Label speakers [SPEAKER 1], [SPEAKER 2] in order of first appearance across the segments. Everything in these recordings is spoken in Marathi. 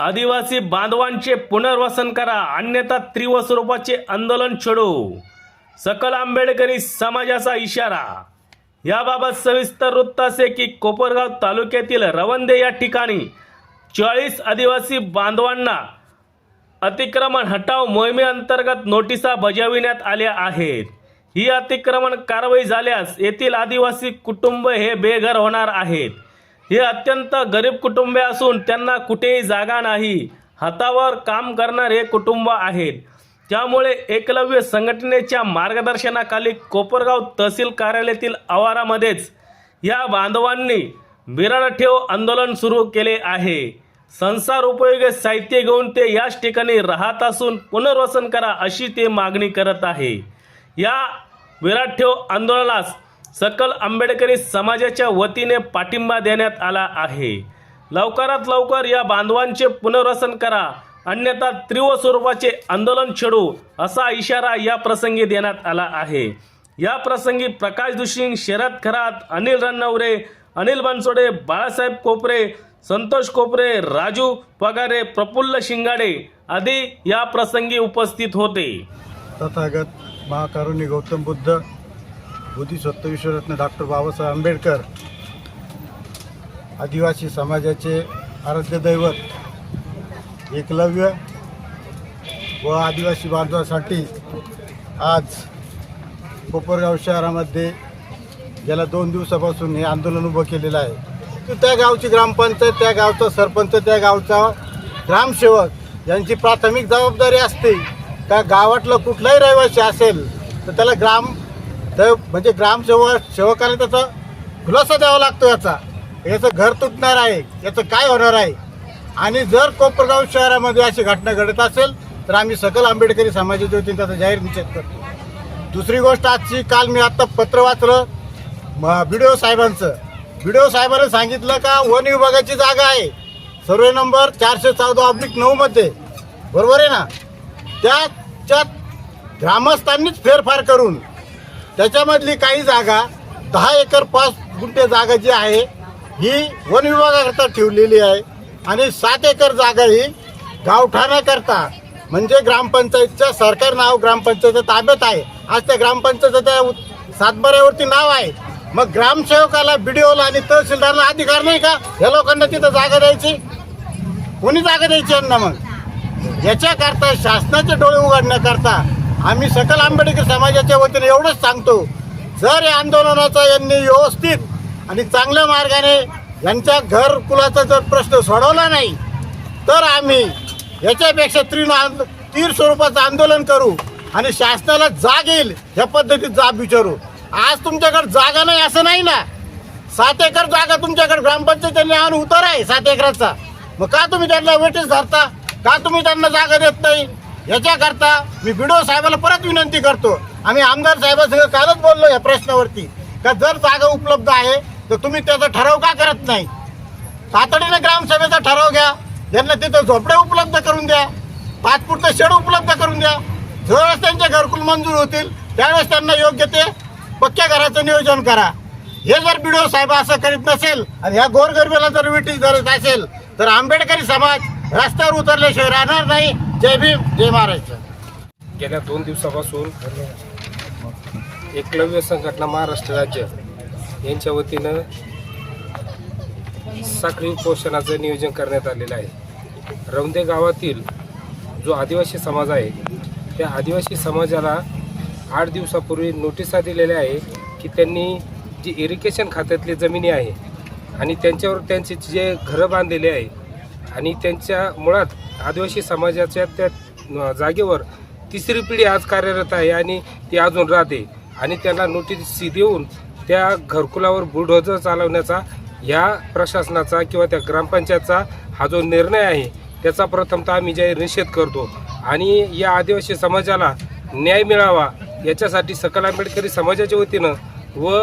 [SPEAKER 1] आदिवासी बांधवांचे पुनर्वसन करा अन्यथा तीव्र स्वरूपाचे आंदोलन छेडू. सकल आंबेडकरी समाजाचा इशारा. याबाबत सविस्तर वृत्त असे की कोपरगाव तालुक्यातील रवंदे या ठिकाणी चाळीस आदिवासी बांधवांना अतिक्रमण हटाव मोहिमेअंतर्गत नोटिसा बजाविण्यात आल्या आहेत. ही अतिक्रमण कारवाई झाल्यास येथील आदिवासी कुटुंब हे बेघर होणार आहेत. हे अत्यंत गरीब कुटुंबे असून त्यांना कुठेही जागा नाही. हातावर काम करणारे कुटुंब आहेत. त्यामुळे एकलव्य संघटनेच्या मार्गदर्शनाखाली कोपरगाव तहसील कार्यालयातील आवारामध्येच या बांधवांनी बिराड ठेव आंदोलन सुरू केले आहे. संसार उपयोगी साहित्य घेऊन ते याच ठिकाणी राहत असून पुनर्वसन करा अशी ते मागणी करत आहे. या विराट ठेव आंदोलनास सकल आंबेडकरी समाजाच्या वतीने पाठिंबा देण्यात आला आहे. लवकरात लवकर या बांधवांचे पुनर्वसन करा. अन्यथा तीव्र स्वरूपाचे आंदोलन छेडू असा इशारा या प्रसंगी देण्यात आला आहे. या प्रसंगी प्रकाश दुशिंग शरद खरात अनिल रणनवरे अनिल बनसोडे बाळासाहेब कोपरे संतोष कोपरे राजू पगारे प्रफुल्ल शिंगाडे आदी या प्रसंगी उपस्थित होते.
[SPEAKER 2] तथागत महाकारुणी गौतम बुद्ध बुद्धिसत्व विश्वरत्न डॉक्टर बाबासाहेब आंबेडकर आदिवासी समाजाचे आराध्य दैवत एकलव्य व आदिवासी बांधवासाठी आज कोपरगाव शहरामध्ये गेल्या दोन दिवसापासून हे आंदोलन उभं केलेलं आहे. तर त्या गावची ग्रामपंचायत त्या गावचा सरपंच त्या गावचा ग्रामसेवक यांची प्राथमिक जबाबदारी असते. त्या गावातलं कुठलाही रहिवासी असेल तर त्याला ग्राम तर म्हणजे ग्रामसेवक सेवकाने त्याचा खुलासा द्यावा लागतो याचा. याचं घर तुटणार आहे याचं काय होणार आहे? आणि जर कोपरगाव शहरामध्ये अशी घटना घडत असेल तर आम्ही सकल आंबेडकरी समाजाच्या वतीने त्याचा जाहीर निषेध करतो. दुसरी गोष्ट आजची काल मी आत्ता पत्र वाचलं बी डी ओ साहेबांचं. बी डी ओ साहेबांनी सांगितलं का वन विभागाची जागा आहे. सर्वे नंबर चारशे चौदा ऑब्लिक नऊमध्ये बरोबर आहे ना? त्याच्यात ग्रामस्थांनीच फेरफार करून त्याच्यामधली काही जागा दहा एकर पाच गुंठे जागा जी आहे ही वन विभागाकरता ठेवलेली आहे. आणि सात एकर जागा ही गावठाणाकरता म्हणजे ग्रामपंचायतच्या सरकार नाव ग्रामपंचायतच्या ताब्यात आहे. आज त्या ग्रामपंचायतच्या सातबाऱ्यावरती नाव आहे. मग ग्रामसेवकाला बीडीओला आणि तहसीलदारला अधिकार नाही का? या लोकांना तिथं जागा द्यायची? कोणी जागा द्यायची यांना मग? याच्याकरता शासनाचे डोळे उघडण्याकरता आम्ही सकल आंबेडकर समाजाच्या वतीने एवढंच सांगतो जर या आंदोलनाचा यांनी व्यवस्थित आणि चांगल्या मार्गाने यांच्या घरकुलाचा जर प्रश्न सोडवला नाही तर आम्ही याच्यापेक्षा तीन आंद- तीर स्वरूपाचं आंदोलन करू आणि शासनाला जाग येईल ह्या पद्धतीत जाब विचारू. आज तुमच्याकडे जागा नाही असं नाही ना? सात एकर जागा तुमच्याकडे ग्रामपंचायतीने आणून उतार आहे सात एकराचा. मग का तुम्ही त्यांना वेटीस धरता? का तुम्ही त्यांना जागा देत नाही? याच्याकरता मी बिडो साहेबाला परत विनंती करतो. आम्ही आमदार साहेबांसह कालच बोललो या प्रश्नावरती. का जर जागा उपलब्ध आहे तर तुम्ही त्याचा ठराव का करत नाही? तातडीने ग्रामसभेचा ठराव घ्या. त्यांना तिथं झोपड्या उपलब्ध करून द्या. पाच शेड उपलब्ध करून द्या. जवळच त्यांचे घरकुल मंजूर होतील त्यावेळेस त्यांना योग्य ते पक्क्या घराचं नियोजन करा. हे जर बिडो साहेब असं करीत नसेल आणि ह्या गोरगरबीला जर विटीस धरत असेल तर आंबेडकरी समाज रस्त्यावर उतरल्याशिवाय राहणार नाही. जय भीम जय महाराष्ट्र.
[SPEAKER 3] गेल्या दोन दिवसापासून एकलव्य संघटना महाराष्ट्र राज्य यांच्या वतीनं साखळी उपोषणाचं नियोजन करण्यात आलेलं आहे. रौंदे गावातील जो आदिवासी समाज आहे त्या आदिवासी समाजाला आठ दिवसापूर्वी नोटिसा दिलेल्या आहे की त्यांनी जी इरिगेशन खात्यातली जमिनी आहे आणि त्यांच्यावर त्यांचे जे घरं बांधलेले आहे आणि त्यांच्या मुळात आदिवासी समाजाच्या त्या जागेवर तिसरी पिढी आज कार्यरत आहे आणि ती अजून राहते. आणि त्यांना नोटीस देऊन त्या घरकुलावर बुलडोझर चालवण्याचा या प्रशासनाचा किंवा त्या ग्रामपंचायतचा हा जो निर्णय आहे त्याचा प्रथमतः आम्ही जाहीर निषेध करतो. आणि या आदिवासी समाजाला न्याय मिळावा याच्यासाठी सकल आंबेडकरी समाजाच्या वतीनं व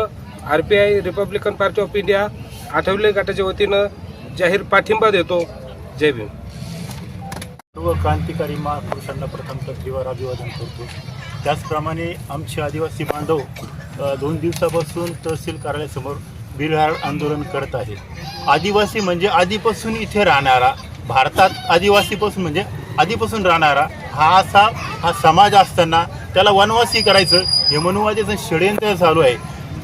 [SPEAKER 3] R P I Republican Party of India Athawale गटाच्या वतीनं जाहीर पाठिंबा देतो. जय भीम.
[SPEAKER 4] सर्व क्रांतिकारी महापुरुषांना प्रथमतः त्रिवार अभिवादन करतो. त्याचप्रमाणे आमचे आदिवासी बांधव दोन दिवसापासून तहसील कार्यालयासमोर बिलहार आंदोलन करत आहेत. आदिवासी म्हणजे आधीपासून इथे राहणारा भारतात आदिवासीपासून म्हणजे आधीपासून राहणारा हा असा हा समाज असताना त्याला वनवासी करायचं हे मनुवादीचं षडयंत्र चालू आहे.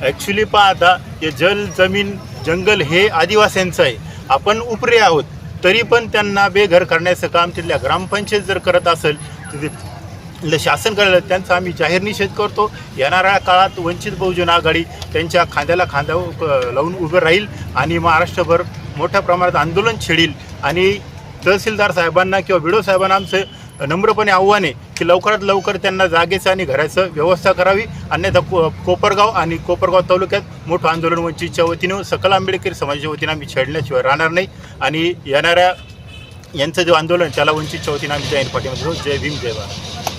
[SPEAKER 4] ॲक्च्युली पाहता हे जल जमीन जंगल हे आदिवासींचं आहे. आपण उपरे आहोत. तरी पण त्यांना बेघर करण्याचं काम तिथल्या ग्रामपंचायत जर करत असेल तर शासन करायला त्यांचा आम्ही जाहीर निषेध करतो. येणाऱ्या काळात वंचित बहुजन आघाडी त्यांच्या खांद्याला खांदा लावून उभं राहील आणि महाराष्ट्रभर मोठ्या प्रमाणात आंदोलन छेडील. आणि तहसीलदार साहेबांना किंवा बिडो साहेबांना आमचं नम्रपणे आव्हान आहे की लवकरात लवकर त्यांना जागेचं आणि घराचं व्यवस्था करावी. अन्यथा को कोपरगाव आणि कोपरगाव तालुक्यात मोठं आंदोलन वंचितच्या वतीनं सकल आंबेडकरी समाजाच्या वतीनं आम्ही छेडल्याशिवाय राहणार नाही. आणि येणाऱ्या यांचं जे आंदोलन त्याला वंचितच्या वतीनं आम्ही जैन पाठिंबा जय भीम जय भारत.